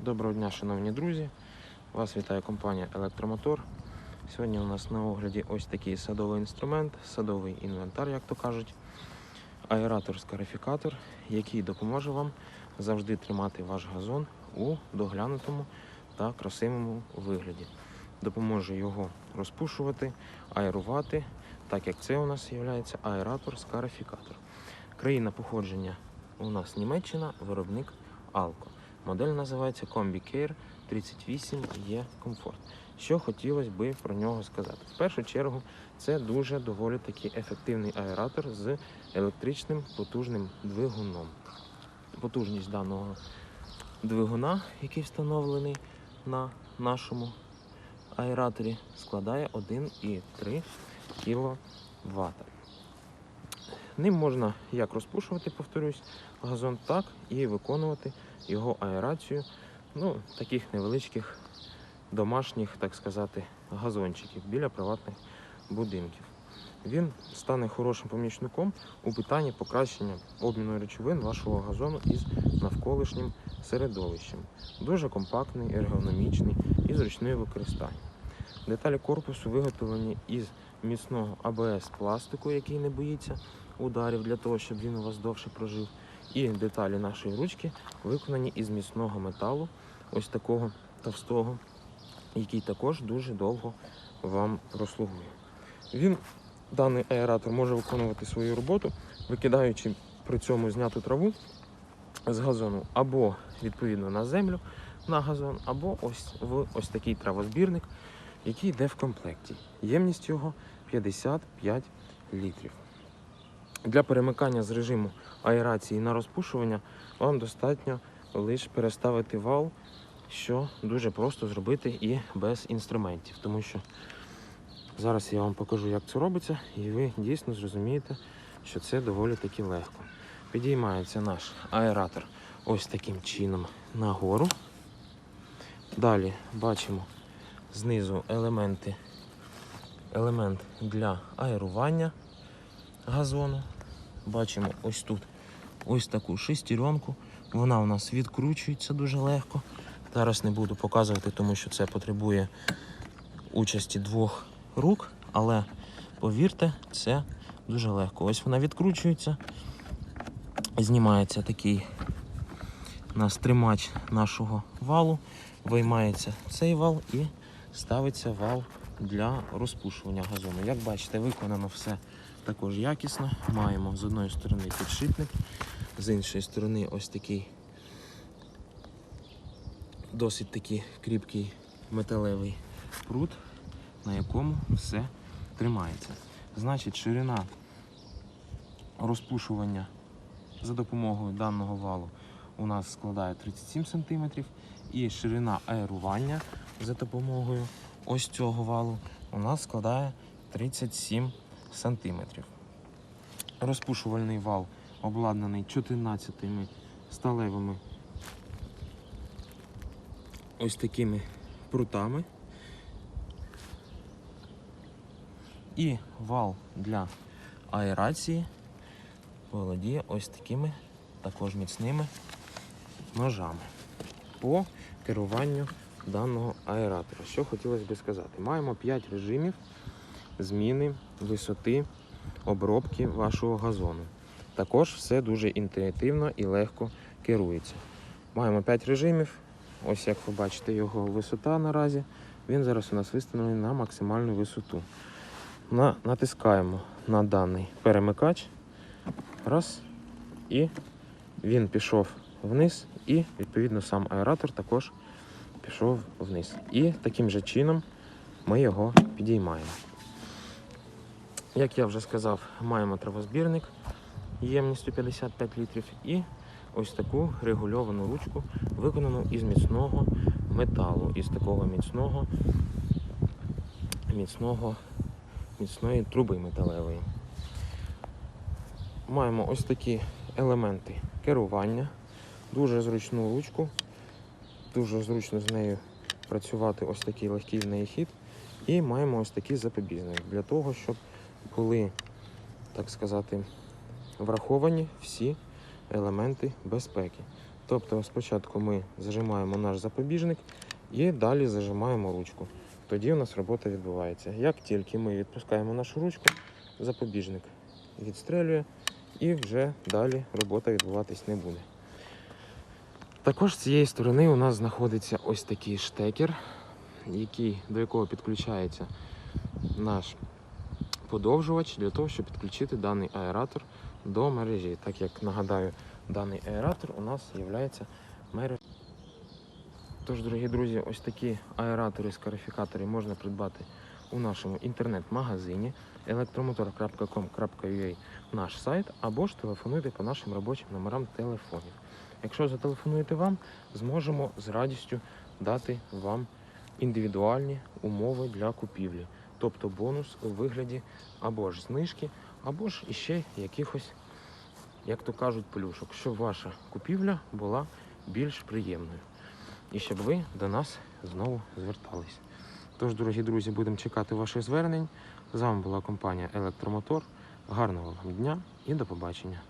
Доброго дня, шановні друзі. Вас вітає компанія Електромотор. Сьогодні у нас на огляді ось такий садовий інструмент, садовий інвентар, як то кажуть, аератор-скарифікатор, який допоможе вам завжди тримати ваш газон у доглянутому та красивому вигляді. Допоможе його розпушувати, аерувати, так як це у нас є аератор-скарифікатор. Країна походження у нас Німеччина, виробник Алко. Модель називається CombiCare 38 є комфорт. Що хотілося би про нього сказати? В першу чергу, це дуже доволі таки ефективний аератор з електричним потужним двигуном. Потужність даного двигуна, який встановлений на нашому аераторі, складає 1,3 кВт. Ним можна як розпушувати, повторюсь, газон, так і виконувати його аерацію ну, таких невеличких домашніх, так сказати, газончиків біля приватних будинків. Він стане хорошим помічником у питанні покращення обміну речовин вашого газону із навколишнім середовищем. Дуже компактний, ергономічний і зручний у використанні. Деталі корпусу виготовлені із міцного АБС пластику, який не боїться ударів для того, щоб він у вас довше прожив. І деталі нашої ручки виконані із міцного металу, ось такого товстого, який також дуже довго вам прослугує. Він, даний аератор, може виконувати свою роботу, викидаючи при цьому зняту траву з газону або відповідно на землю на газон, або ось в ось такий травозбірник, який йде в комплекті. Ємність його 55 літрів. Для перемикання з режиму аерації на розпушування вам достатньо лише переставити вал, що дуже просто зробити і без інструментів. Тому що зараз я вам покажу, як це робиться, і ви дійсно зрозумієте, що це доволі таки легко. Підіймається наш аератор ось таким чином нагору. Далі бачимо знизу елементи, елемент для аерування газону. Бачимо ось тут ось таку шестеренку. Вона у нас відкручується дуже легко. Зараз не буду показувати, тому що це потребує участі двох рук, але повірте, це дуже легко. Ось вона відкручується, знімається такий у нас тримач нашого валу, виймається цей вал і ставиться вал для розпушування газону. Як бачите, виконано все також якісно. Маємо з одної сторони підшипник, з іншої сторони ось такий досить такий кріпкий металевий прут, на якому все тримається. Значить, ширина розпушування за допомогою даного валу у нас складає 37 см і ширина аерування за допомогою ось цього валу у нас складає 37 сантиметрів. Розпушувальний вал обладнаний 14 сталевими ось такими прутами. І вал для аерації володіє ось такими також міцними ножами по керуванню даного аератора. Що хотілося би сказати? Маємо 5 режимів зміни висоти обробки вашого газону. Також все дуже інтуїтивно і легко керується. Маємо 5 режимів. Ось як ви бачите, його висота наразі. Він зараз у нас виставлений на максимальну висоту. На, натискаємо на даний перемикач. Раз. І він пішов вниз, і відповідно сам аератор також пішов вниз. І таким же чином ми його підіймаємо. Як я вже сказав, маємо травозбірник ємністю 55 літрів і ось таку регульовану ручку, виконану із міцного металу, із такого міцного, міцного, міцної труби металевої. Маємо ось такі елементи керування, дуже зручну ручку, дуже зручно з нею працювати ось такий легкий в неї хід. І маємо ось такий запобіжник для того, щоб були, так сказати, враховані всі елементи безпеки. Тобто спочатку ми зажимаємо наш запобіжник і далі зажимаємо ручку. Тоді у нас робота відбувається. Як тільки ми відпускаємо нашу ручку, запобіжник відстрелює і вже далі робота відбуватись не буде. Також з цієї сторони у нас знаходиться ось такий штекер, який, до якого підключається наш подовжувач для того, щоб підключити даний аератор до мережі. Так як нагадаю, даний аератор у нас є мережею. Тож, дорогі друзі, ось такі аератори скарифікатори можна придбати у нашому інтернет-магазині electromotor.com.ua наш сайт, або ж телефонуйте по нашим робочим номерам телефонів. Якщо зателефонуєте вам, зможемо з радістю дати вам індивідуальні умови для купівлі, тобто бонус у вигляді або ж знижки, або ж іще якихось, як то кажуть, плюшок, щоб ваша купівля була більш приємною. І щоб ви до нас знову звертались. Тож, дорогі друзі, будемо чекати ваших звернень. З вами була компанія Електромотор. Гарного вам дня і до побачення.